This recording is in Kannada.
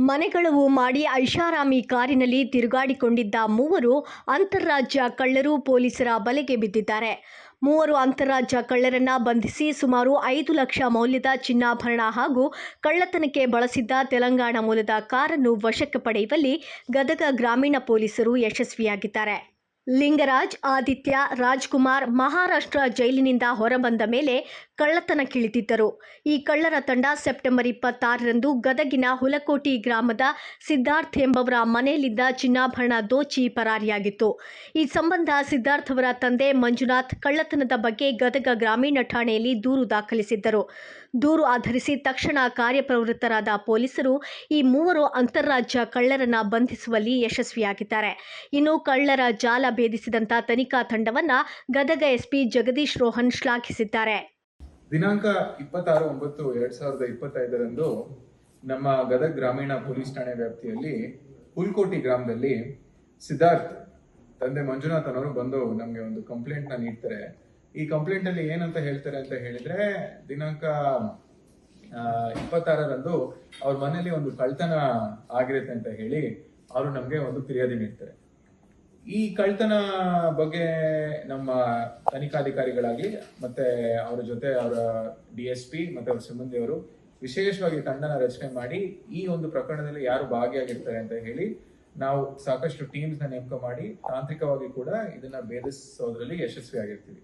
ಮನೆಗಳವು ಮಾಡಿ ಐಷಾರಾಮಿ ಕಾರಿನಲ್ಲಿ ತಿರುಗಾಡಿಕೊಂಡಿದ್ದ ಮೂವರು ಅಂತಾರಾಜ್ಯ ಕಳ್ಳರು ಪೊಲೀಸರ ಬಲೆಗೆ ಬಿದ್ದಿದ್ದಾರೆ. ಮೂವರು ಅಂತಾರಾಜ್ಯ ಕಳ್ಳರನ್ನ ಬಂಧಿಸಿ ಸುಮಾರು ಐದು ಲಕ್ಷ ಮೌಲ್ಯದ ಚಿನ್ನಾಭರಣ ಹಾಗೂ ಕಳ್ಳತನಕ್ಕೆ ಬಳಸಿದ್ದ ತೆಲಂಗಾಣ ಮೂಲದ ಕಾರನ್ನು ವಶಕ್ಕೆ ಪಡೆಯುವಲ್ಲಿ ಗದಗ ಗ್ರಾಮೀಣ ಪೊಲೀಸರು ಯಶಸ್ವಿಯಾಗಿದ್ದಾರೆ. ಲಿಂಗರಾಜ್, ಆದಿತ್ಯ, ರಾಜ್ಕುಮಾರ್ ಮಹಾರಾಷ್ಟ್ರ ಜೈಲಿನಿಂದ ಹೊರಬಂದ ಮೇಲೆ ಕಳ್ಳತನಕ್ಕಿಳಿದಿದ್ದರು ಈ ಕಳ್ಳರ ತಂಡ ಸೆಪ್ಟೆಂಬರ್ ಇಪ್ಪತ್ತಾರರಂದು ಗದಗಿನ ಹುಲಕೋಟಿ ಗ್ರಾಮದ ಸಿದ್ಧಾರ್ಥ್ ಎಂಬವರ ಮನೆಯಲ್ಲಿದ್ದ ಚಿನ್ನಾಭರಣ ದೋಚಿ ಪರಾರಿಯಾಗಿತ್ತು. ಈ ಸಂಬಂಧ ಸಿದ್ಧಾರ್ಥ್ ಅವರ ತಂದೆ ಮಂಜುನಾಥ್ ಕಳ್ಳತನದ ಬಗ್ಗೆ ಗದಗ ಗ್ರಾಮೀಣ ಠಾಣೆಯಲ್ಲಿ ದೂರು ದಾಖಲಿಸಿದ್ದರು. ದೂರು ಆಧರಿಸಿ ತಕ್ಷಣ ಕಾರ್ಯಪ್ರವೃತ್ತರಾದ ಪೊಲೀಸರು ಈ ಮೂವರು ಅಂತಾರಾಜ್ಯ ಕಳ್ಳರನ್ನ ಬಂಧಿಸುವಲ್ಲಿ ಯಶಸ್ವಿಯಾಗಿದ್ದಾರೆ. ಇನ್ನು ಕಳ್ಳರ ಜಾಲ ಭೇದಿಸಿದಂತ ತನಿಖಾ ತಂಡವನ್ನು ಗದಗ ಎಸ್ಪಿ ಜಗದೀಶ್ ರೋಹನ್ ಶ್ಲಾಘಿಸಿದ್ದಾರೆ. ದಿನಾಂಕ ಇಪ್ಪತ್ತಾರು, ಒಂಬತ್ತು, ಎರಡ್ ಸಾವಿರದ ಇಪ್ಪತ್ತೈದರಂದು ನಮ್ಮ ಗದಗ ಗ್ರಾಮೀಣ ಪೊಲೀಸ್ ಠಾಣೆ ವ್ಯಾಪ್ತಿಯಲ್ಲಿ ಹುಲ್ಕೋಟಿ ಗ್ರಾಮದಲ್ಲಿ ಸಿದ್ಧಾರ್ಥ್ ತಂದೆ ಮಂಜುನಾಥ್ ಅನ್ನೋರು ಬಂದು ನಮಗೆ ಒಂದು ಕಂಪ್ಲೇಂಟ್ನ ನೀಡ್ತಾರೆ. ಈ ಕಂಪ್ಲೇಂಟ್ ಅಲ್ಲಿ ಏನಂತ ಹೇಳ್ತಾರೆ ಅಂತ ಹೇಳಿದ್ರೆ, ದಿನಾಂಕ ಇಪ್ಪತ್ತಾರರಂದು ಅವ್ರ ಮನೆಯಲ್ಲಿ ಒಂದು ಕಳ್ತನ ಆಗಿರುತ್ತೆ ಅಂತ ಹೇಳಿ ಅವರು ನಮಗೆ ಒಂದು ಫಿರ್ಯಾದಿ ನೀಡ್ತಾರೆ. ಈ ಕಳ್ತನ ಬಗ್ಗೆ ನಮ್ಮ ತನಿಖಾಧಿಕಾರಿಗಳಾಗ್ಲಿ ಮತ್ತೆ ಅವರ ಜೊತೆ ಅವರ ಡಿ ಎಸ್ ಪಿ ಮತ್ತೆ ಅವ್ರ ಸಿಬ್ಬಂದಿಯವರು ವಿಶೇಷವಾಗಿ ತಂಡನ ರಚನೆ ಮಾಡಿ ಈ ಒಂದು ಪ್ರಕರಣದಲ್ಲಿ ಯಾರು ಭಾಗಿಯಾಗಿರ್ತಾರೆ ಅಂತ ಹೇಳಿ ನಾವು ಸಾಕಷ್ಟು ಟೀಮ್ಸ್ನ ನೇಮಕ ಮಾಡಿ ತಾಂತ್ರಿಕವಾಗಿ ಕೂಡ ಇದನ್ನ ಭೇದಿಸೋದ್ರಲ್ಲಿ ಯಶಸ್ವಿಯಾಗಿರ್ತೀವಿ.